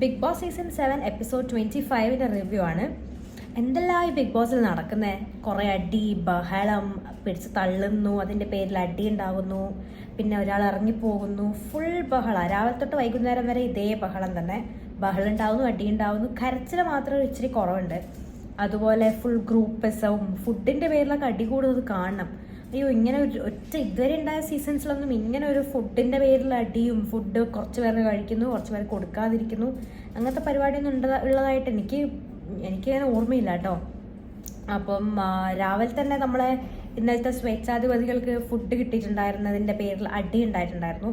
Big Boss season seven episode twenty ഫൈവിന്റെ review ആണ്. എന്തെല്ലാം ഈ ബിഗ് ബോസിൽ നടക്കുന്നത് കുറേ അടി ബഹളം പിടിച്ച് തള്ളുന്നു അതിന്റെ പേരിൽ അടി ഉണ്ടാകുന്നു പിന്നെ ഒരാൾ ഇറങ്ങിപ്പോകുന്നു ഫുൾ ബഹളം. രാവിലെ തൊട്ട് വൈകുന്നേരം വരെ ഇതേ ബഹളം തന്നെ. ബഹളം ഉണ്ടാവുന്നു അടി ഉണ്ടാവുന്നു കരച്ചിൽ മാത്രം ഇച്ചിരി കുറവുണ്ട്. അതുപോലെ ഫുൾ ഗ്രൂപ്പ് ഗ്രൂപ്പിസവും ഫുഡിന്റെ പേരിലൊക്കെ അടി കൂടുന്നത് കാണണം. അയ്യോ ഇങ്ങനെ ഒരു ഒറ്റ ഇതുവരെ ഉണ്ടായ സീസൺസിലൊന്നും ഇങ്ങനെ ഒരു ഫുഡിന്റെ പേരിൽ അടിയും ഫുഡ് കുറച്ച് പേർ കഴിക്കുന്നു കുറച്ച് പേർ കൊടുക്കാതിരിക്കുന്നു. അങ്ങനത്തെ പരിപാടിയൊന്നും ഉള്ളതായിട്ട് എനിക്ക് എനിക്കങ്ങനെ ഓർമ്മയില്ല കേട്ടോ. അപ്പം രാവിലെ തന്നെ നമ്മളെ ഇന്നലത്തെ സ്വേച്ഛാധിപതികൾക്ക് ഫുഡ് കിട്ടിയിട്ടുണ്ടായിരുന്നതിന്റെ പേരിൽ അടി ഉണ്ടായിട്ടുണ്ടായിരുന്നു.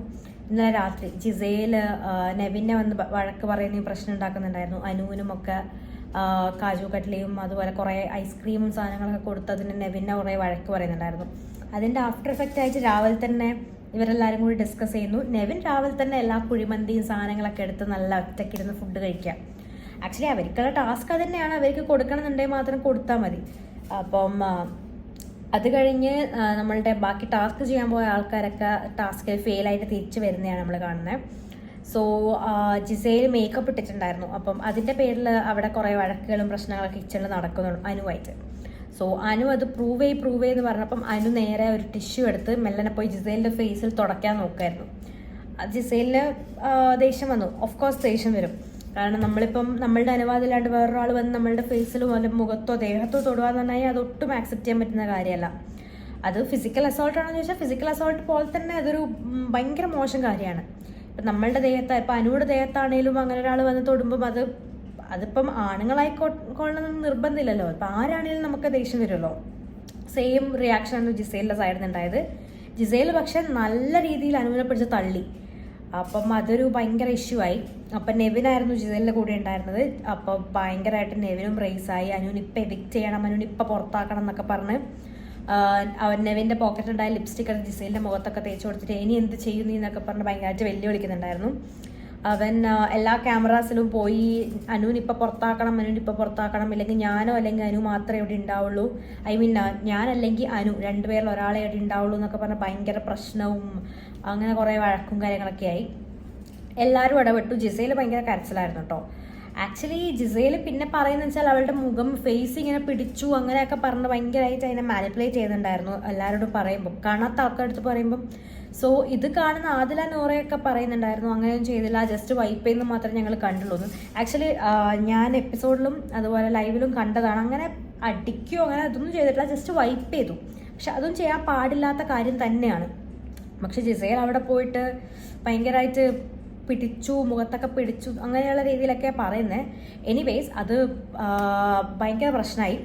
ഇന്നലെ രാത്രി ജിസേൽ ആ, നെവിനെ വന്ന് വഴക്ക് പറയുന്ന പ്രശ്നം ഉണ്ടാക്കുന്നുണ്ടായിരുന്നു. അനുവിനും ഒക്കെ കാജു കട്ട്ലിയും അതുപോലെ കുറേ ഐസ്ക്രീമും സാധനങ്ങളൊക്കെ കൊടുത്തതിന് നെവിനെ കുറേ വഴക്ക് പറയുന്നുണ്ടായിരുന്നു. അതിന്റെ ആഫ്റ്റർ എഫക്റ്റ് ആയിട്ട് രാവിലെ തന്നെ ഇവരെല്ലാവരും കൂടി ഡിസ്കസ് ചെയ്യുന്നു. നെവിൻ രാവിലെ തന്നെ എല്ലാ കുഴിമന്തിയും സാധനങ്ങളൊക്കെ എടുത്ത് നല്ല ഒറ്റയ്ക്കിരുന്ന് ഫുഡ് കഴിക്കാം ആക്ച്വലി അവർക്കുള്ള ടാസ്ക് അത് തന്നെയാണ് അവർക്ക് കൊടുക്കണമെന്നുണ്ടെങ്കിൽ മാത്രം കൊടുത്താൽ മതി. അപ്പം അത് കഴിഞ്ഞ് നമ്മളുടെ ബാക്കി ടാസ്ക് ചെയ്യാൻ പോയ ആൾക്കാരൊക്കെ ടാസ്കിൽ ഫെയിലായിട്ട് തിരിച്ചു വരുന്നതാണ് നമ്മൾ കാണുന്നത്. സോ ജിസയിൽ മേക്കപ്പ് ഇട്ടിട്ടുണ്ടായിരുന്നു. അപ്പം അതിന്റെ പേരിൽ അവിടെ കുറേ വഴക്കുകളും പ്രശ്നങ്ങളൊക്കെ കിച്ചണിൽ നടക്കുന്നു അനുവായിട്ട്. സോ അനു അത് പ്രൂവ് ചെയ് പ്രൂവ് ചെയ്ത് പറഞ്ഞപ്പം അനു നേരെ ഒരു ടിഷ്യൂ എടുത്ത് മെല്ലനെ പോയി ജിസേലിന്റെ ഫേസിൽ തുടയ്ക്കാൻ നോക്കായിരുന്നു. ജിസേലിന് ദേഷ്യം വന്നു. ഓഫ് കോഴ്സ് ദേഷ്യം വരും. കാരണം നമ്മളിപ്പം നമ്മളുടെ അനുവാദമില്ലാണ്ട് വേറൊരാൾ വന്ന് നമ്മളുടെ ഫേസിലോ അല്ലെങ്കിൽ മുഖത്തോ ദേഹത്തോ തൊടുക എന്ന് പറഞ്ഞാൽ അത് ഒട്ടും ആക്സെപ്റ്റ് ചെയ്യാൻ പറ്റുന്ന കാര്യമല്ല. അത് ഫിസിക്കൽ അസോൾട്ട് ആണെന്ന് ചോദിച്ചാൽ ഫിസിക്കൽ അസോൾട്ട് പോലെ തന്നെ അതൊരു ഭയങ്കര മോശം കാര്യമാണ്. ഇപ്പം നമ്മളുടെ ദേഹത്ത് ഇപ്പം അനുവിടെ ദേഹത്താണേലും അങ്ങനെ ഒരാൾ വന്ന് തൊടുമ്പം അത് അതിപ്പം ആണുങ്ങളായിക്കോളണമെന്ന് നിർബന്ധമില്ലല്ലോ. അപ്പം ആരാണേലും നമുക്ക് ദേഷ്യം വരുമല്ലോ. സെയിം റിയാക്ഷൻ ആണ് ജിസേലിന്റെ സൈഡിൽ നിന്നുണ്ടായത് ജിസേൽ പക്ഷെ നല്ല രീതിയിൽ അനുവിനെ പിടിച്ച് തള്ളി. അപ്പം അതൊരു ഭയങ്കര ഇഷ്യൂ ആയി. അപ്പം നെവിനായിരുന്നു ജിസേലിന്റെ കൂടെ ഉണ്ടായിരുന്നത് അപ്പം ഭയങ്കരമായിട്ട് നെവിനും റേസായി അനുവിന് ഇപ്പം എവിക്റ്റ് ചെയ്യണം അനുവിന് പുറത്താക്കണം എന്നൊക്കെ പറഞ്ഞ് ആഹ് പോക്കറ്റ് നെവിന്റെ പോക്കറ്റിലുണ്ടായ ലിപ്സ്റ്റിക് ആണ് ജിസേലിന്റെ മുഖത്തൊക്കെ തേച്ച് കൊടുത്തിട്ട് ഇനി എന്ത് ചെയ്യുന്നു എന്നൊക്കെ പറഞ്ഞ് ഭയങ്കരമായിട്ട് വെല്ലുവിളിക്കുന്നുണ്ടായിരുന്നു. അവൻ എല്ലാ ക്യാമറാസിലും പോയി അനുവിന് ഇപ്പം പുറത്താക്കണം അനുവിന് ഇപ്പം പുറത്താക്കണം ഇല്ലെങ്കിൽ ഞാനോ അല്ലെങ്കിൽ അനു മാത്രമേ ഇവിടെ ഉണ്ടാവുള്ളൂ. ഐ മീൻ ഞാനല്ലെങ്കിൽ അനു രണ്ടുപേരിൽ ഒരാളെ ഇവിടെ ഉണ്ടാവുള്ളൂ എന്നൊക്കെ പറഞ്ഞ് ഭയങ്കര പ്രശ്നവും അങ്ങനെ കുറേ വഴക്കും കാര്യങ്ങളൊക്കെ ആയി. എല്ലാവരും ഇടപെട്ടു. ജിസയിൽ ഭയങ്കര കരച്ചിലായിരുന്നു കേട്ടോ. ആക്ച്വലി ജിസയിൽ പിന്നെ പറയുന്ന വെച്ചാൽ അവളുടെ മുഖം ഫേസ് ഇങ്ങനെ പിടിച്ചു അങ്ങനെയൊക്കെ പറഞ്ഞ് ഭയങ്കരമായിട്ട് അതിനെ മാനിപ്പുലേറ്റ് ചെയ്യുന്നുണ്ടായിരുന്നു എല്ലാവരോടും പറയുമ്പോൾ കാണാത്ത ആൾക്കാരടുത്ത് പറയുമ്പം സോ ഇത് കാണുന്ന ആദില നോറയൊക്കെ പറയുന്നുണ്ടായിരുന്നു. അങ്ങനെയൊന്നും ചെയ്തില്ല. ജസ്റ്റ് വൈപ്പ് ചെയ്യുന്ന മാത്രമേ ഞങ്ങൾ കണ്ടുള്ളൂ. ആക്ച്വലി ഞാൻ എപ്പിസോഡിലും അതുപോലെ ലൈവിലും കണ്ടതാണ്. അങ്ങനെ അടിക്കുകയോ അങ്ങനെ അതൊന്നും ചെയ്തിട്ടില്ല. ജസ്റ്റ് വൈപ്പ് ചെയ്തു. പക്ഷെ അതും ചെയ്യാൻ പാടില്ലാത്ത കാര്യം തന്നെയാണ്. പക്ഷെ ജിസയിൽ അവിടെ പോയിട്ട് ഭയങ്കരമായിട്ട് പിടിച്ചു മുഖത്തൊക്കെ പിടിച്ചു അങ്ങനെയുള്ള രീതിയിലൊക്കെ പറയുന്നത് എനിവേസ് അത് ഭയങ്കര പ്രശ്നമായി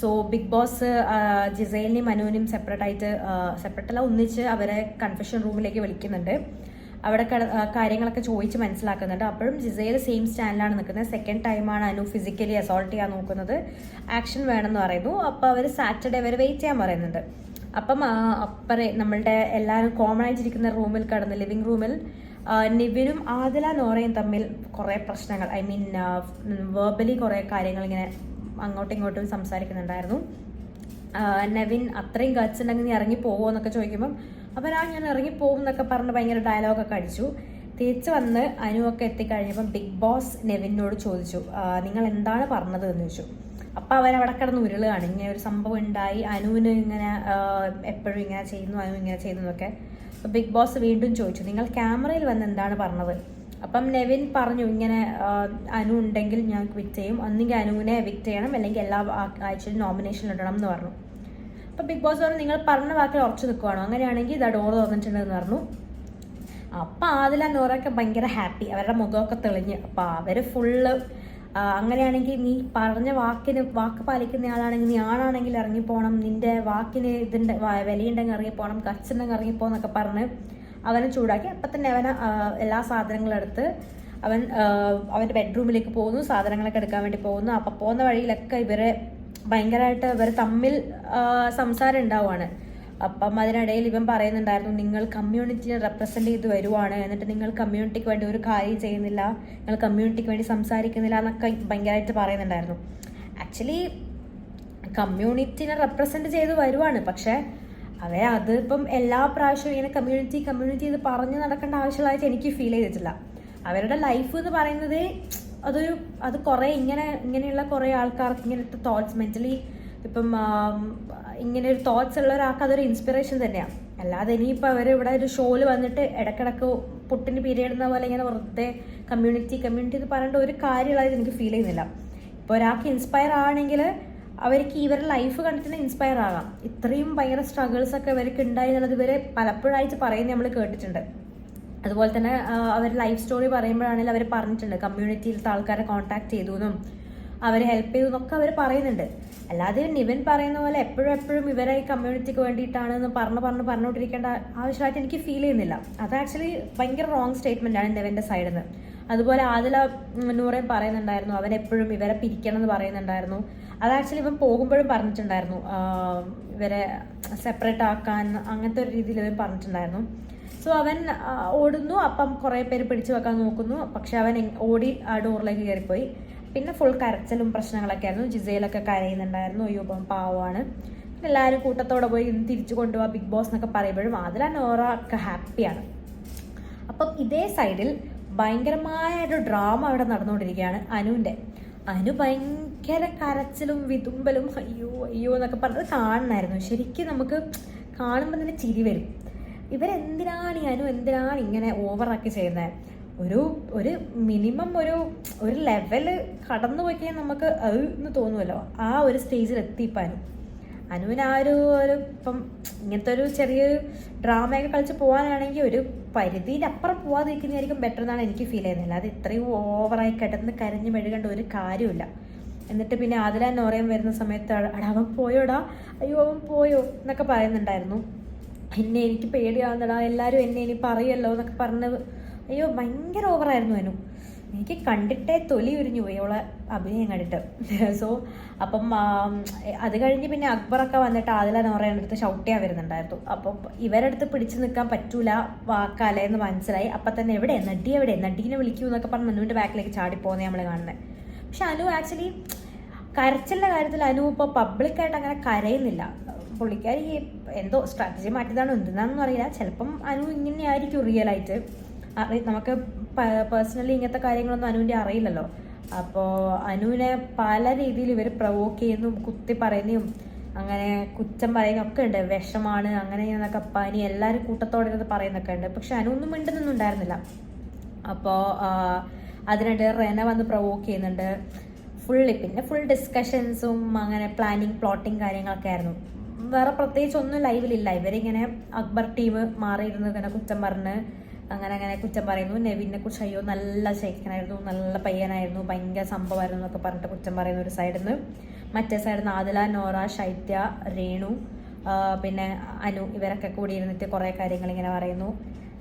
സോ ബിഗ് ബോസ് ജിസൈലിനെയും മനുവിനെയും സെപ്പറേറ്റ് ആയിട്ട് സെപ്പറേറ്റ് അല്ല ഒന്നിച്ച് അവരെ കൺഫെഷൻ റൂമിലേക്ക് വിളിക്കുന്നുണ്ട്. അവിടെ കാര്യങ്ങളൊക്കെ ചോദിച്ച് മനസ്സിലാക്കുന്നുണ്ട്. അപ്പോഴും ജിസൈൽ സെയിം സ്റ്റാൻഡിലാണ് നിൽക്കുന്നത്. സെക്കൻഡ് ടൈമാണ് അനു ഫിസിക്കലി അസോൾട്ട് ചെയ്യാൻ നോക്കുന്നത്. ആക്ഷൻ വേണമെന്ന് പറയുന്നു. അപ്പോൾ അവർ സാറ്റർഡേ വരെ വെയിറ്റ് ചെയ്യാൻ പറയുന്നുണ്ട്. അപ്പം അപ്പറേ നമ്മളുടെ എല്ലാവരും കോമൺ ആയിട്ടിരിക്കുന്ന റൂമിൽ കടന്ന് ലിവിങ് റൂമിൽ നിവിനും ആദില നോറയും തമ്മിൽ കുറേ പ്രശ്നങ്ങൾ. ഐ മീൻ വേർബലി കുറേ കാര്യങ്ങൾ ഇങ്ങനെ അങ്ങോട്ടും ഇങ്ങോട്ടും സംസാരിക്കുന്നുണ്ടായിരുന്നു നവിൻ അത്രയും ഗട്സ് ഉണ്ടെങ്കിൽ നീ ഇറങ്ങി പോകുമോ എന്നൊക്കെ ചോദിക്കുമ്പം അപ്പോൾ ആ ഞാൻ ഇറങ്ങി പോകും എന്നൊക്കെ പറഞ്ഞ് ഭയങ്കര ഡയലോഗൊക്കെ അടിച്ചു. തിരിച്ചു വന്ന് അനുവൊക്കെ എത്തിക്കഴിഞ്ഞപ്പം ബിഗ് ബോസ് നെവിനോട് ചോദിച്ചു നിങ്ങൾ എന്താണ് പറഞ്ഞത്? എന്ന് ചോദിച്ചു. അപ്പം അവൻ അവിടെ കിടന്ന് ഉരുളുകയാണ്. ഇങ്ങനെ ഒരു സംഭവം ഉണ്ടായി. അനുവിന് ഇങ്ങനെ എപ്പോഴും ഇങ്ങനെ ചെയ്യുന്നു അനു ഇങ്ങനെ ചെയ്യുന്നു അപ്പോൾ ബിഗ് ബോസ് വീണ്ടും ചോദിച്ചു നിങ്ങൾ ക്യാമറയിൽ വന്ന് എന്താണ് പറഞ്ഞത്? അപ്പം നെവിൻ പറഞ്ഞു ഇങ്ങനെ അനു ഉണ്ടെങ്കിൽ ഞാൻ ക്വിറ്റ് ചെയ്യും. ഒന്നെങ്കിൽ അനുവിനെ എവിക്റ്റ് ചെയ്യണം അല്ലെങ്കിൽ എല്ലാ ആഴ്ചയിലും നോമിനേഷൻ ഇടണം എന്ന് പറഞ്ഞു. അപ്പം ബിഗ് ബോസ് പറഞ്ഞു നിങ്ങൾ പറഞ്ഞ വാക്കിൽ ഉറച്ചു നിൽക്കുവാണോ? അങ്ങനെയാണെങ്കിൽ ഇതാ ഡോർ തുറന്നിട്ടുണ്ടെന്ന് പറഞ്ഞു. അപ്പം ആദില നോറൊക്കെ ഭയങ്കര ഹാപ്പി അവരുടെ മുഖമൊക്കെ തെളിഞ്ഞ്. അപ്പം അവർ ഫുള്ള് അങ്ങനെയാണെങ്കിൽ നീ പറഞ്ഞ വാക്കിന് വാക്ക് പാലിക്കുന്ന ആളാണെങ്കിൽ നീ ആണാണെങ്കിൽ ഇറങ്ങിപ്പോണം. നിന്റെ വാക്കിന് ഇതിന്റെ വ- വിലയുണ്ടെങ്കിൽ ഇറങ്ങിപ്പോണം. കച്ചുണ്ടെങ്കിൽ ഇറങ്ങിപ്പോന്നൊക്കെ പറഞ്ഞ് അവനെ ചൂടാക്കി. അപ്പം തന്നെ അവൻ എല്ലാ സാധനങ്ങളും എടുത്ത് അവൻ അവന്റെ ബെഡ്റൂമിലേക്ക് പോകുന്നു. സാധനങ്ങളൊക്കെ എടുക്കാൻ വേണ്ടി പോകുന്നു. അപ്പം പോകുന്ന വഴിയിലൊക്കെ ഇവരെ ഭയങ്കരമായിട്ട് ഇവർ തമ്മിൽ സംസാരം ഉണ്ടാവുകയാണ് അപ്പം അതിനിടയിൽ ഇവൻ പറയുന്നുണ്ടായിരുന്നു നിങ്ങൾ കമ്മ്യൂണിറ്റിയെ റെപ്രസെന്റ് ചെയ്ത് വരുവാണ്. എന്നിട്ട് നിങ്ങൾ കമ്മ്യൂണിറ്റിക്ക് വേണ്ടി ഒരു കാര്യം ചെയ്യുന്നില്ല. നിങ്ങൾ കമ്മ്യൂണിറ്റിക്ക് വേണ്ടി സംസാരിക്കുന്നില്ല എന്നൊക്കെ ഭയങ്കരമായിട്ട് പറയുന്നുണ്ടായിരുന്നു. ആക്ച്വലി കമ്മ്യൂണിറ്റിനെ റെപ്രസെന്റ് ചെയ്ത് വരുവാണ്. പക്ഷേ അവരെ അതിപ്പം എല്ലാ പ്രാവശ്യവും ഇങ്ങനെ കമ്മ്യൂണിറ്റി കമ്മ്യൂണിറ്റി ഇത് പറഞ്ഞ് നടക്കേണ്ട ആവശ്യമുള്ളതായിട്ട് എനിക്ക് ഫീൽ ചെയ്തിട്ടില്ല. അവരുടെ ലൈഫ് എന്ന് പറയുന്നത് അതൊരു അത് കുറേ ഇങ്ങനെ ഇങ്ങനെയുള്ള കുറേ ആൾക്കാർക്ക് ഇങ്ങനത്തെ തോട്ട്സ് മെന്റലി ഇപ്പം ഇങ്ങനെ ഒരു തോട്ട്സ് ഉള്ള ഒരാൾക്ക് അതൊരു ഇൻസ്പിറേഷൻ തന്നെയാണ് അല്ലാതെ ഇനിയിപ്പോൾ അവർ ഇവിടെ ഒരു ഷോയിൽ വന്നിട്ട് ഇടക്കിടക്ക് പുട്ടിന് പീരിയഡ് പോലെ ഇങ്ങനെ വെറുതെ കമ്മ്യൂണിറ്റി കമ്മ്യൂണിറ്റി എന്ന് പറയേണ്ട ഒരു കാര്യമുള്ളതായിട്ട് എനിക്ക് ഫീൽ ചെയ്യുന്നില്ല. ഇപ്പോൾ ഒരാൾക്ക് ഇൻസ്പയർ ആണെങ്കിൽ അവർക്ക് ഇവരുടെ ലൈഫ് കണ്ടിട്ട് ഇൻസ്പയർ ആകാം. ഇത്രയും ഭയങ്കര സ്ട്രഗിൾസ് ഒക്കെ ഇവർക്ക് ഉണ്ടായി എന്നുള്ളത് ഇവരെ പലപ്പോഴായിട്ട് പറയുന്നത് നമ്മൾ കേട്ടിട്ടുണ്ട്. അതുപോലെ തന്നെ അവർ ലൈഫ് സ്റ്റോറി പറയുമ്പോഴാണെങ്കിൽ അവർ പറഞ്ഞിട്ടുണ്ട്. കമ്മ്യൂണിറ്റിയിലത്തെ ആൾക്കാരെ കോൺടാക്ട് ചെയ്തു എന്നും അവരെ ഹെൽപ്പ് ചെയ്തു എന്നൊക്കെ അവർ പറയുന്നുണ്ട്. അല്ലാതെ നിവൻ പറയുന്ന പോലെ എപ്പോഴും എപ്പോഴും ഇവരെ ഈ കമ്മ്യൂണിറ്റിക്ക് വേണ്ടിയിട്ടാണ് എന്ന് പറഞ്ഞ് പറഞ്ഞ് പറഞ്ഞുകൊണ്ടിരിക്കേണ്ട ആവശ്യമായിട്ട് എനിക്ക് ഫീൽ ചെയ്യുന്നില്ല. അത് ആക്ച്വലി ഭയങ്കര റോങ് സ്റ്റേറ്റ്മെന്റ് ആണ് നിവിന്റെ സൈഡിൽ നിന്ന് അതുപോലെ ആദില നൂറേം പറയുന്നുണ്ടായിരുന്നു. അവൻ എപ്പോഴും ഇവരെ പിരിക്കണം എന്ന് പറയുന്നുണ്ടായിരുന്നു. അത് ആക്ച്വലി ഇവൻ പോകുമ്പോഴും പറഞ്ഞിട്ടുണ്ടായിരുന്നു. ഇവരെ സെപ്പറേറ്റ് ആക്കാൻ അങ്ങനത്തെ ഒരു രീതിയിൽ ഇവൻ പറഞ്ഞിട്ടുണ്ടായിരുന്നു. സോ അവൻ ഓടുന്നു. അപ്പം കുറേ പേര് പിടിച്ചു വെക്കാൻ നോക്കുന്നു. പക്ഷെ അവൻ ഓടി ആ ഡോറിലേക്ക് കയറിപ്പോയി. പിന്നെ ഫുൾ കരച്ചിലും പ്രശ്നങ്ങളൊക്കെ ആയിരുന്നു. ജിസയിലൊക്കെ കരയുന്നുണ്ടായിരുന്നു. അയ്യോ ഇപ്പം പാവമാണ്. പിന്നെ എല്ലാവരും കൂട്ടത്തോടെ പോയി തിരിച്ചു കൊണ്ടുപോകാം ബിഗ് ബോസ് എന്നൊക്കെ പറയുമ്പോഴും അതിലാ നോറ ഒക്കെ ഹാപ്പിയാണ്. അപ്പം ഇതേ സൈഡിൽ ഭയങ്കരമായ ഒരു ഡ്രാമ അവിടെ നടന്നുകൊണ്ടിരിക്കുകയാണ് അനുവിന്റെ. അനു ഭയങ്കര കരച്ചിലും വിതുമ്പലും അയ്യോ അയ്യോ എന്നൊക്കെ പറഞ്ഞത് കാണണമായിരുന്നു. ശരിക്കും നമുക്ക് കാണുമ്പോൾ തന്നെ ചിരി വരും. ഇവരെന്തിനാണ് ഈ അനു എന്തിനാണ് ഇങ്ങനെ ഓവറാക്കി ചെയ്യുന്നത്? ഒരു ഒരു മിനിമം ഒരു ഒരു ലെവൽ കടന്നു പോയി കഴിഞ്ഞാൽ നമുക്ക് അത് എന്ന് തോന്നുമല്ലോ ആ ഒരു സ്റ്റേജിൽ എത്തിപ്പാനും. അനു അനുവിന് ആ ഒരു ഒരു ഇപ്പം ഇങ്ങനത്തെ ഒരു ചെറിയൊരു ഡ്രാമയൊക്കെ കളിച്ച് പോകാനാണെങ്കിൽ ഒരു പരിധിയുടെ അപ്പുറം പോവാതിരിക്കുന്നതായിരിക്കും ബെറ്റർ എന്നാണ് എനിക്ക് ഫീൽ ചെയ്യുന്നത്. അല്ലാതെ ഇത്രയും ഓവറായി കിടന്ന് കരഞ്ഞ് മെഴുകേണ്ട ഒരു കാര്യമില്ല. എന്നിട്ട് പിന്നെ ആദില നോറയും വരുന്ന സമയത്ത് അടാ അവൻ പോയോടാ? അയ്യോ അവൻ പോയോ? എന്നൊക്കെ പറയുന്നുണ്ടായിരുന്നു. എന്നെ എനിക്ക് പേടിയാവുന്നടാ. എല്ലാവരും എന്നെ ഇനി പറയുമല്ലോ എന്നൊക്കെ പറഞ്ഞ് അയ്യോ ഭയങ്കര ഓവറായിരുന്നു അനു. എനിക്ക് കണ്ടിട്ടേ തൊലി ഉരിഞ്ഞു പോയി അവളെ അഭിനയം കണ്ടിട്ട്. സോ അപ്പം അത് കഴിഞ്ഞ് പിന്നെ അക്ബറൊക്കെ വന്നിട്ട് ആദില നോറയുടെ അടുത്ത് ഷൗട്ട് ചെയ്യാൻ വരുന്നുണ്ടായിരുന്നു. അപ്പം ഇവരടുത്ത് പിടിച്ചു നിൽക്കാൻ പറ്റൂല വാക്കാലേ എന്ന് മനസ്സിലായി. അപ്പം തന്നെ എവിടെ? നടി എവിടെ? നടീനെ വിളിക്കൂ എന്നൊക്കെ പറഞ്ഞ് അനുവിന്റെ ബാക്കിലേക്ക് ചാടിപ്പോന്നെ നമ്മൾ കാണുന്നത് പക്ഷെ അനു ആക്ച്വലി കരച്ചിലിന്റെ കാര്യത്തിൽ അനു ഇപ്പോൾ പബ്ലിക്കായിട്ട് അങ്ങനെ കരയുന്നില്ല. പുള്ളിക്കാരി എന്തോ സ്ട്രാറ്റജി മാറ്റിയതാണോ എന്തിനാണെന്ന് അറിയില്ല. ചിലപ്പം അനു ഇങ്ങനെയായിരിക്കും റിയലായിട്ട് നമുക്ക് പേഴ്സണലി ഇങ്ങനത്തെ കാര്യങ്ങളൊന്നും അനുവിന്റെ അറിയില്ലല്ലോ. അപ്പോൾ അനുവിനെ പല രീതിയിൽ ഇവർ പ്രവോക്ക് ചെയ്യുന്നു കുത്തി പറയുന്നതും അങ്ങനെ കുറ്റം പറയുന്ന ഒക്കെ ഉണ്ട്. വിഷമാണ് അങ്ങനെ എന്നൊക്കെ പനി എല്ലാവരും കൂട്ടത്തോടെ ഇരുന്ന് പറയുന്നൊക്കെ ഉണ്ട്. പക്ഷെ അനു ഒന്നും മിണ്ടുന്നൊന്നും ഉണ്ടായിരുന്നില്ല. അപ്പോൾ അതിനിടെ റെന വന്ന് പ്രൊവോക്ക് ചെയ്യുന്നുണ്ട്. ഫുള്ളി പിന്നെ ഫുൾ ഡിസ്കഷൻസും അങ്ങനെ പ്ലാനിങ് പ്ലോട്ടിങ് കാര്യങ്ങളൊക്കെ ആയിരുന്നു. വേറെ പ്രത്യേകിച്ച് ഒന്നും ലൈവിലില്ല ഇവരിങ്ങനെ അക്ബർ ടീം മാറിയിരുന്ന് ഇങ്ങനെ കുറ്റം പറഞ്ഞ് അങ്ങനെ അങ്ങനെ കുറ്റം പറയുന്നു. നെവിനെ കുറിച്ച് അയ്യോ നല്ല ശേഖനായിരുന്നു നല്ല പയ്യനായിരുന്നു ഭയങ്കര സംഭവമായിരുന്നു എന്നൊക്കെ പറഞ്ഞിട്ട് കുറ്റം പറയുന്ന ഒരു സൈഡിൽ നിന്ന് മറ്റേ സൈഡിൽ നിന്ന് ആദില നോറ ശൈത്യ രേണു പിന്നെ അനു ഇവരൊക്കെ കൂടി ഇരുന്നിട്ട് കുറേ കാര്യങ്ങൾ ഇങ്ങനെ പറയുന്നു.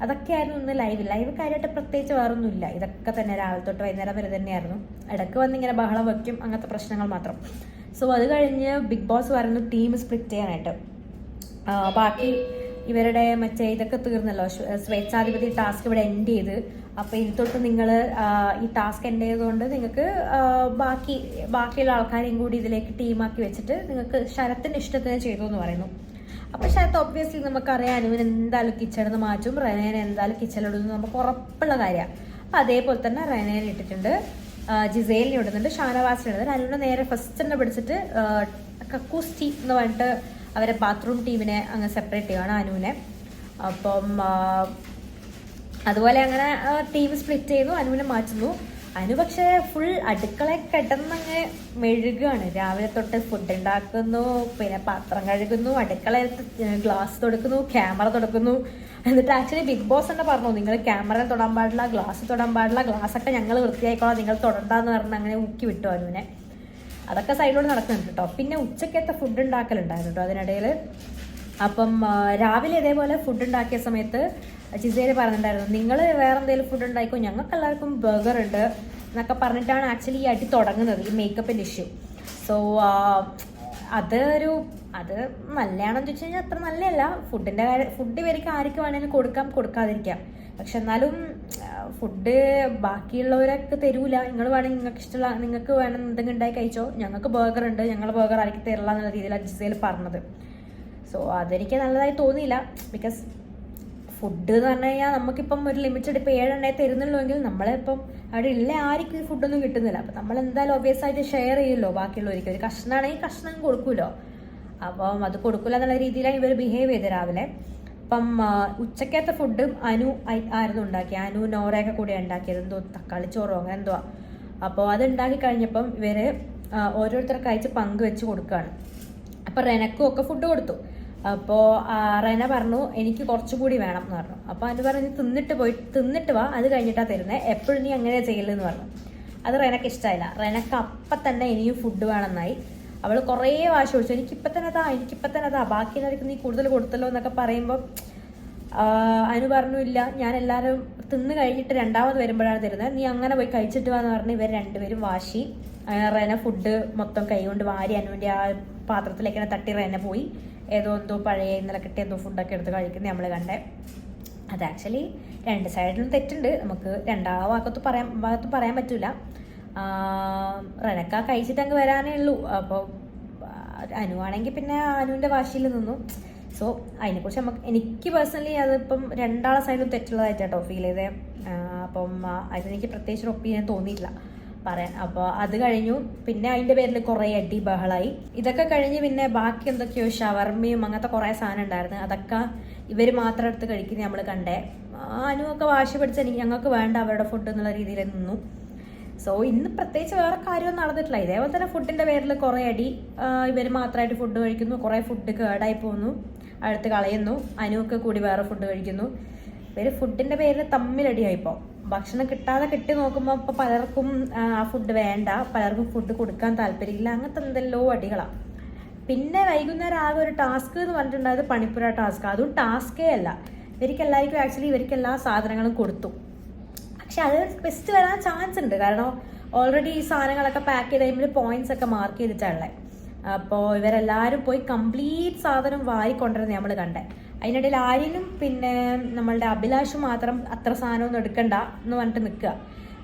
അതൊക്കെയായിരുന്നു ഇന്ന് ലൈവ് ലൈവ് കാര്യമായിട്ട് പ്രത്യേകിച്ച് വേറൊന്നുമില്ല. ഇതൊക്കെ തന്നെ രാവിലെ തൊട്ട് വൈകുന്നേരം വരെ തന്നെയായിരുന്നു. ഇടയ്ക്ക് വന്ന് ഇങ്ങനെ ബഹളം വയ്ക്കും അങ്ങനത്തെ പ്രശ്നങ്ങൾ മാത്രം. സോ അത് കഴിഞ്ഞ് ബിഗ് ബോസ് പറയുന്നു ടീം സ്പ്ലിറ്റ് ചെയ്യാനായിട്ട്. ബാക്കി ഇവരുടെ മറ്റേ ഇതൊക്കെ തീർന്നല്ലോ. സ്വേച്ഛാധിപതി ടാസ്ക് ഇവിടെ എൻഡ് ചെയ്ത്. അപ്പോൾ ഇനി തൊട്ട് നിങ്ങൾ ഈ ടാസ്ക് എൻഡ് ചെയ്തുകൊണ്ട് നിങ്ങൾക്ക് ബാക്കി ബാക്കിയുള്ള ആൾക്കാരെയും കൂടി ഇതിലേക്ക് ടീമാക്കി വെച്ചിട്ട് നിങ്ങൾക്ക് ശരത്തിന് ഇഷ്ടത്തിന് ചെയ്തു എന്ന് പറയുന്നു. അപ്പോൾ ശരത്ത് ഒബ്വിയസ്ലി നമുക്കറിയാം അനുവിന് എന്തായാലും കിച്ചണിന്ന് മാറ്റും റെനേനെ എന്തായാലും കിച്ചണിലിടുന്നു നമുക്ക് ഉറപ്പുള്ള കാര്യമാണ് അപ്പൊ അതേപോലെ തന്നെ റെനേനെ ഇട്ടിട്ടുണ്ട് ജിസേലിനെ ഇടുന്നുണ്ട് ഷാനവാസിനെ ഇടുന്നുണ്ട്. അനുവിനെ നേരെ ഫസ്റ്റ് തന്നെ പിടിച്ചിട്ട് കക്കൂസ്റ്റി എന്ന് പറഞ്ഞിട്ട് അവരെ ബാത്റൂം ടീമിനെ അങ്ങ് സെപ്പറേറ്റ് ചെയ്യുകയാണ് അനുവിനെ. അപ്പം അതുപോലെ അങ്ങനെ ടീം സ്പ്ലിറ്റ് ചെയ്യുന്നു അനുവിനെ മാറ്റുന്നു. അനു പക്ഷേ ഫുൾ അടുക്കള കിടന്നങ്ങ് മെഴുകുകയാണ് രാവിലെ തൊട്ട് ഫുഡ് ഉണ്ടാക്കുന്നു പിന്നെ പാത്രം കഴുകുന്നു അടുക്കളയിൽ ഗ്ലാസ് തുടക്കുന്നു ക്യാമറ തുടക്കുന്നു. എന്നിട്ട് ആക്ച്വലി ബിഗ് ബോസ് തന്നെ പറഞ്ഞു നിങ്ങൾ ക്യാമറ തൊടാൻ പാടില്ല ഗ്ലാസ് തൊടാൻ പാടില്ല ഗ്ലാസ് ഒക്കെ ഞങ്ങൾ വൃത്തിയായിക്കോളാം നിങ്ങൾ തൊടണ്ടെന്ന് പറഞ്ഞ് അങ്ങനെ ഊക്കി വിട്ടു അനുവിനെ. അതൊക്കെ സൈഡിലൂടെ നടക്കുന്നുണ്ട് കേട്ടോ. പിന്നെ ഉച്ചക്കത്തെ ഫുഡ് ഉണ്ടാക്കലുണ്ടായിരുന്നു കേട്ടോ അതിനിടയിൽ അപ്പം രാവിലെ ഇതേപോലെ ഫുഡ് ഉണ്ടാക്കിയ സമയത്ത് ചിസേര് പറഞ്ഞിട്ടുണ്ടായിരുന്നു നിങ്ങൾ വേറെ എന്തെങ്കിലും ഫുഡ് ഉണ്ടായിക്കോ ഞങ്ങൾക്ക് എല്ലാവർക്കും ബർഗർ ഉണ്ട് എന്നൊക്കെ പറഞ്ഞിട്ടാണ് ആക്ച്വലി ഈ അടി തുടങ്ങുന്നത് ഈ മേക്കപ്പിന്റെ ഇഷ്യൂ സോ അതൊരു അത് നല്ലതാണെന്ന് ചോദിച്ചു കഴിഞ്ഞാൽ അത്ര നല്ലതല്ല. ഫുഡിന്റെ കാര്യം ഫുഡ് ഇവർക്ക് ആർക്ക് വേണമെങ്കിലും കൊടുക്കാം കൊടുക്കാതിരിക്കാം. പക്ഷെ എന്നാലും ഫുഡ് ബാക്കിയുള്ളവരൊക്കെ തരൂല. നിങ്ങൾ വേണമെങ്കിൽ നിങ്ങൾക്ക് ഇഷ്ടമുള്ള നിങ്ങൾക്ക് വേണം എന്തെങ്കിലും ഉണ്ടായി കഴിച്ചോ. ഞങ്ങൾക്ക് ബർഗർ ഉണ്ട്. ഞങ്ങൾ ബർഗർ ആയിരിക്കും തരില്ല എന്നുള്ള രീതിയിലാണ് ജിസയിൽ പറഞ്ഞത്. സോ അതെനിക്ക് നല്ലതായി തോന്നിയില്ല. ബിക്കോസ് ഫുഡ് എന്ന് പറഞ്ഞു കഴിഞ്ഞാൽ നമുക്കിപ്പം ഒരു ലിമിറ്റഡ് ഇപ്പം ഏഴെണ്ണേ തരുന്നുള്ളൂ എങ്കിൽ നമ്മളിപ്പം അവിടെ ഉള്ള ആർക്കും ഫുഡൊന്നും കിട്ടുന്നില്ല. അപ്പം നമ്മൾ എന്തായാലും ഒബ്വിയസ് ആയിട്ട് ഷെയർ ചെയ്യുമല്ലോ ബാക്കിയുള്ളവർക്ക്. ഒരു കഷ്ണമാണെങ്കിൽ കഷ്ണം കൊടുക്കുമല്ലോ അപ്പം അത് കൊടുക്കില്ല എന്നുള്ള രീതിയിലാണ് ഇവർ ബിഹേവ് ചെയ്ത് രാവിലെ. അപ്പം ഉച്ചക്കത്തെ ഫുഡ് അനു ആയി- ആയിരുന്നു ഉണ്ടാക്കിയത് അനു നോറയൊക്കെ കൂടെ ഉണ്ടാക്കിയത്. എന്തോ തക്കാളി ചോറോ അങ്ങനെ എന്തോ. അപ്പോൾ അത് ഉണ്ടാക്കി കഴിഞ്ഞപ്പം ഇവർ ഓരോരുത്തർക്ക് അയച്ച് പങ്കുവെച്ച് കൊടുക്കുകയാണ് അപ്പോൾ റെനക്കും ഒക്കെ ഫുഡ് കൊടുത്തു. അപ്പോൾ റെന പറഞ്ഞു എനിക്ക് കുറച്ചുകൂടി വേണം എന്ന് പറഞ്ഞു. അപ്പോൾ അനു പറഞ്ഞു "നീ തിന്നിട്ട് പോയി തിന്നിട്ട് വാ. അത് കഴിഞ്ഞിട്ടാണ് തരുന്നത് എപ്പോഴും നീ അങ്ങനെ ചെയ്യില്ലെന്ന് പറഞ്ഞു. അത് റെനക്ക് ഇഷ്ടമായില്ല റെനക്ക് അപ്പം തന്നെ ഇനിയും ഫുഡ് വേണമെന്നായി. അവൾ കുറേ വാശി ഒഴിച്ചു എനിക്കിപ്പം തന്നെ അതാ എനിക്കിപ്പം തന്നെ അതാ ബാക്കി എല്ലാവർക്കും നീ കൂടുതൽ കൊടുത്തല്ലോ എന്നൊക്കെ പറയുമ്പോൾ അനു പറഞ്ഞു ഇല്ല ഞാൻ എല്ലാവരും തിന്ന് കഴിഞ്ഞിട്ട് രണ്ടാമത് വരുമ്പോഴാണ് തരുന്നത്. നീ അങ്ങനെ പോയി കഴിച്ചിട്ട് വാന്ന് പറഞ്ഞ് ഇവർ രണ്ടുപേരും വാശി. റെന ഫുഡ് മൊത്തം കൈ കൊണ്ട് വാരി അനുവിന്റെ ആ പാത്രത്തിലേക്ക് തന്നെ തട്ടി റെന പോയി. ഏതോ എന്തോ പഴയ ഇന്നലെ കിട്ടിയ എന്തോ ഫുഡൊക്കെ എടുത്ത് കഴിക്കുന്നത് നമ്മൾ കണ്ടേ. അത് ആക്ച്വലി രണ്ട് സൈഡിലും തെറ്റുണ്ട്. നമുക്ക് രണ്ടാം ഭാഗത്ത് പറയാൻ ഭാഗത്ത് പറയാൻ പറ്റൂല. റെനക്ക കഴിച്ചിട്ട് അങ്ങ് വരാനേ ഉള്ളൂ. അപ്പോൾ അനുവാണെങ്കിൽ പിന്നെ അനുവിന്റെ വാശിയിൽ നിന്നു. സോ അതിനെക്കുറിച്ച് നമുക്ക് എനിക്ക് പേഴ്സണലി അതിപ്പം രണ്ടാളെ സൈഡും തെറ്റുള്ളതായിട്ടാട്ടോ ഫീൽ ചെയ്തേ. അപ്പം അതിനെനിക്ക് പ്രത്യേകിച്ച് ഒരു ഒപ്പീനിയൻ തോന്നിയില്ല പറയാൻ അപ്പോൾ അത് കഴിഞ്ഞു. പിന്നെ അതിന്റെ പേരിൽ കുറേ അടി ബഹളായി ഇതൊക്കെ കഴിഞ്ഞ് പിന്നെ ബാക്കി എന്തൊക്കെയോ ഷവർമ്മയും അങ്ങനത്തെ കുറേ സാധനം ഉണ്ടായിരുന്നു. അതൊക്കെ ഇവർ മാത്രം എടുത്ത് കഴിക്കുന്നത് നമ്മൾ കണ്ടേ. അനുവൊക്കെ വാശി പിടിച്ച് ഞങ്ങൾക്ക് വേണ്ട അവരുടെ ഫുഡ് എന്നുള്ള രീതിയിൽ നിന്നു. സോ ഇന്ന് പ്രത്യേകിച്ച് വേറെ കാര്യമൊന്നും നടന്നിട്ടില്ല. ഇതേപോലെ തന്നെ ഫുഡിന്റെ പേരിൽ കുറേ അടി ഇവർ മാത്രമായിട്ട് ഫുഡ് കഴിക്കുന്നു. കുറേ ഫുഡ് കേടായി പോകുന്നു അടുത്ത് കളയുന്നു. അനുവൊക്കെ കൂടി വേറെ ഫുഡ് കഴിക്കുന്നു. ഇവർ ഫുഡിന്റെ പേരിൽ തമ്മിലടിയായിപ്പോൾ ഭക്ഷണം കിട്ടാതെ കിട്ടി നോക്കുമ്പോൾ ഇപ്പോൾ പലർക്കും ആ ഫുഡ് വേണ്ട. പലർക്കും ഫുഡ് കൊടുക്കാൻ താല്പര്യമില്ല. അങ്ങനത്തെ എന്തെല്ലോ അടികളാണ് പിന്നെ വൈകുന്നേരം ആകെ ഒരു ടാസ്ക് എന്ന് പറഞ്ഞിട്ടുണ്ടായത് പണിപ്പുര ടാസ്ക് അതും ടാസ്കേ അല്ല. ഇവർക്ക് എല്ലാവർക്കും ആക്ച്വലി ഇവർക്ക് എല്ലാ സാധനങ്ങളും കൊടുത്തു. പക്ഷെ അത് ബെസ്റ്റ് വരാൻ ചാൻസ് ഉണ്ട്. കാരണം ഓൾറെഡി ഈ സാധനങ്ങളൊക്കെ പാക്ക് ചെയ്ത് കഴിയുമ്പോൾ പോയിന്റ്സ് ഒക്കെ മാർക്ക് ചെയ്തിട്ടുള്ളത് അപ്പോൾ ഇവരെല്ലാവരും പോയി കംപ്ലീറ്റ് സാധനം വാരിക്കൊണ്ടിരുന്നത് നമ്മൾ കണ്ടേ. അതിനിടയിൽ ആര്യനും പിന്നെ നമ്മളുടെ അഭിലാഷും മാത്രം അത്ര സാധനമൊന്നും എടുക്കണ്ട എന്ന് പറഞ്ഞിട്ട് നിൽക്കുക.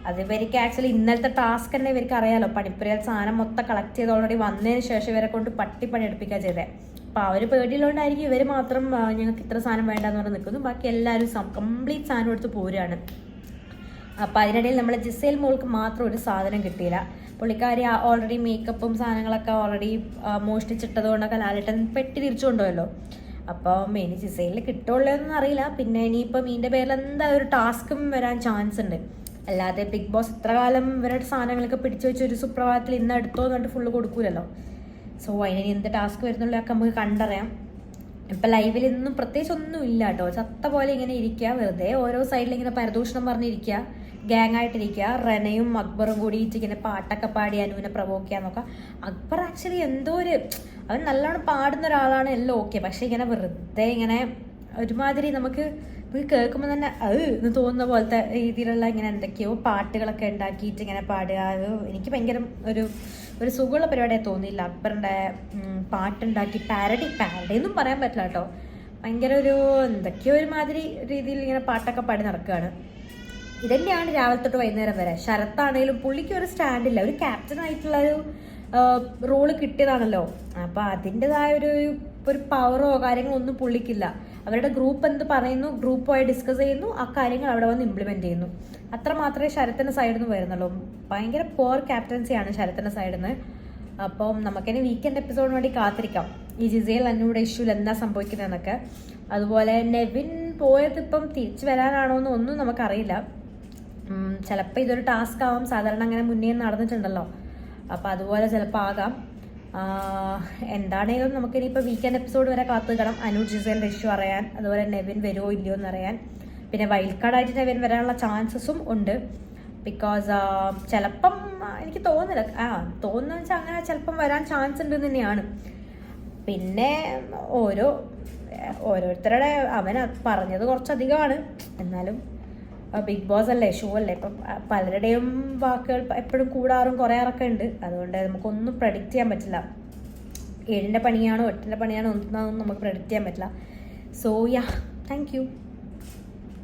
അത് ഇവർക്ക് ആക്ച്വലി ഇന്നലത്തെ ടാസ്ക് തന്നെ ഇവർക്ക് അറിയാലോ. പണിപ്പുരയിൽ സാധനം മൊത്തം കളക്ട് ചെയ്ത് ഓൾറെഡി വന്നതിന് ശേഷം ഇവരെ കൊണ്ട് പട്ടിപ്പണി എടുപ്പിക്കുക ചെയ്തേ. അപ്പോൾ അവർ പേടിയുള്ളതുകൊണ്ടായിരിക്കും ഇവർ മാത്രം ഞങ്ങൾക്ക് ഇത്ര സാധനം വേണ്ടെന്ന് പറഞ്ഞ് നിൽക്കുന്നു. ബാക്കി എല്ലാവരും കംപ്ലീറ്റ് സാധനം എടുത്ത് പോരുകയാണ്. അപ്പോൾ അതിനിടയിൽ നമ്മൾ ജിസേൽ മോൾക്ക് മാത്രം ഒരു സാധനം കിട്ടിയില്ല. പുള്ളിക്കാരി ഓൾറെഡി മേക്കപ്പും സാധനങ്ങളൊക്കെ ഓൾറെഡി മോഷ്ടിച്ചിട്ടത് കൊണ്ടൊക്കെ പെട്ടി തിരിച്ചു കൊണ്ടുപോയല്ലോ. അപ്പോൾ ഇനി ജിസേലിൽ കിട്ടുള്ളൂ അറിയില്ല. പിന്നെ ഇനിയിപ്പോൾ മീന്റെ പേരിൽ എന്താ ഒരു ടാസ്കും വരാൻ ചാൻസ് ഉണ്ട്. അല്ലാതെ ബിഗ് ബോസ് ഇത്ര കാലം ഇവരുടെ സാധനങ്ങളൊക്കെ പിടിച്ചു വെച്ച് ഒരു സുപ്രഭാതത്തിൽ ഇന്ന് എടുത്തോ എന്നിട്ട് ഫുള്ള് കൊടുക്കൂലല്ലോ. സോ അതിന് എന്ത് ടാസ്ക് വരുന്നുള്ളതൊക്കെ നമുക്ക് കണ്ടറിയാം. ഇപ്പം ലൈവിൽ ഇന്നും പ്രത്യേകിച്ച് ഒന്നും ഇല്ല കേട്ടോ. ചത്ത പോലെ ഇങ്ങനെ ഇരിക്കുക വെറുതെ ഓരോ സൈഡിൽ ഇങ്ങനെ പരദൂഷണം പറഞ്ഞിരിക്കുക ഗ്യാങ് ആയിട്ടിരിക്കുക റെനയും അക്ബറും കൂടി ഇങ്ങനെ പാട്ടൊക്കെ പാടി അനുവിനെ പ്രവോക്ക് ചെയ്യാൻ നോക്കുക. അക്ബർ ആക്ച്വലി എന്തോ ഒരു അവൻ നല്ലോണം പാടുന്ന ഒരാളാണ്. എല്ലാം ഓക്കെ പക്ഷെ ഇങ്ങനെ വെറുതെ ഇങ്ങനെ ഒരുമാതിരി നമുക്ക് കേൾക്കുമ്പോൾ തന്നെ അത് എന്ന് തോന്നുന്ന പോലത്തെ രീതിയിലുള്ള ഇങ്ങനെ എന്തൊക്കെയോ പാട്ടുകളൊക്കെ ഉണ്ടാക്കിയിട്ട് ഇങ്ങനെ പാടുക. അത് എനിക്ക് ഭയങ്കര ഒരു ഒരു സുഖമുള്ള പരിപാടിയായി തോന്നിയില്ല. അക്ബറിന്റെ പാട്ടുണ്ടാക്കി പാരഡി പാരഡി എന്നും പറയാൻ പറ്റില്ല കേട്ടോ. ഭയങ്കര ഒരു എന്തൊക്കെയോ ഒരുമാതിരി രീതിയിൽ ഇങ്ങനെ പാട്ടൊക്കെ പാടി നടക്കുകയാണ്. ഇതന്നെയാണ് രാവിലെ തൊട്ട് വൈകുന്നേരം വരെ. ശരത്താണേലും പുള്ളിക്ക് ഒരു സ്റ്റാൻഡില്ല. ഒരു ക്യാപ്റ്റൻ ആയിട്ടുള്ള ഒരു റോൾ കിട്ടിയതാണല്ലോ. അപ്പൊ അതിന്റെതായ ഒരു ഒരു പവറോ കാര്യങ്ങളോ ഒന്നും പുള്ളിക്കില്ല. അവരുടെ ഗ്രൂപ്പ് എന്ത് പറയുന്നു ഗ്രൂപ്പുമായി ഡിസ്കസ് ചെയ്യുന്നു ആ കാര്യങ്ങൾ അവിടെ വന്ന് ഇംപ്ലിമെന്റ് ചെയ്യുന്നു. അത്ര മാത്രമേ ശരത്തിന്റെ സൈഡിൽ നിന്ന് വരുന്നുള്ളൂ. ഭയങ്കര പോർ ക്യാപ്റ്റൻസിയാണ് ശരത്തിന്റെ സൈഡിൽ നിന്ന് അപ്പം നമുക്കിനി വീക്കെൻഡ് എപ്പിസോഡിന് വേണ്ടി കാത്തിരിക്കാം. ഈ ജിസയിൽ അന്നൂടെ ഇഷ്യൂൽ എന്താ സംഭവിക്കുന്നതെന്നൊക്കെ. അതുപോലെ നെവിൻ പോയത് ഇപ്പം തിരിച്ചു വരാനാണോ എന്ന് ഒന്നും നമുക്കറിയില്ല. ചിലപ്പോൾ ഇതൊരു ടാസ്ക് ആവാം. സാധാരണ അങ്ങനെ മുന്നേ നടന്നിട്ടുണ്ടല്ലോ. അപ്പോൾ അതുപോലെ ചിലപ്പോൾ ആകാം. എന്താണേലും നമുക്കിനിയിപ്പോൾ വീക്കെൻഡ് എപ്പിസോഡ് വരെ കാത്തു നിൽക്കണം അനു ജിസേലിന്റെ ഇഷ്യൂ അറിയാൻ. അതുപോലെ നെവിൻ വരുമോ ഇല്ലയോ എന്ന് അറിയാൻ. പിന്നെ വൈൽഡ് കാർഡായിട്ട് നെവിൻ വരാനുള്ള ചാൻസസും ഉണ്ട്. ബിക്കോസ് ചിലപ്പം എനിക്ക് തോന്നുന്നില്ല. ആ തോന്നുന്നു വെച്ചാൽ അങ്ങനെ ചിലപ്പം വരാൻ ചാൻസ് ഉണ്ട് തന്നെയാണ്. പിന്നെ ഓരോ ഓരോരുത്തരുടെ അവൻ പറഞ്ഞത് കുറച്ചധികമാണ്. എന്നാലും ബിഗ് ബോസ് അല്ലേ ഷോ അല്ലേ? ഇപ്പം പലരുടെയും വാക്കുകൾ എപ്പോഴും കൂടാറും കുറയാറൊക്കെ ഉണ്ട്. അതുകൊണ്ട് നമുക്കൊന്നും പ്രഡിക്റ്റ് ചെയ്യാൻ പറ്റില്ല. ഏഴിന്റെ പണിയാണോ എട്ടിന്റെ പണിയാണോ ഒന്നും നമുക്ക് പ്രഡിക്റ്റ് ചെയ്യാൻ പറ്റില്ല. So yeah thank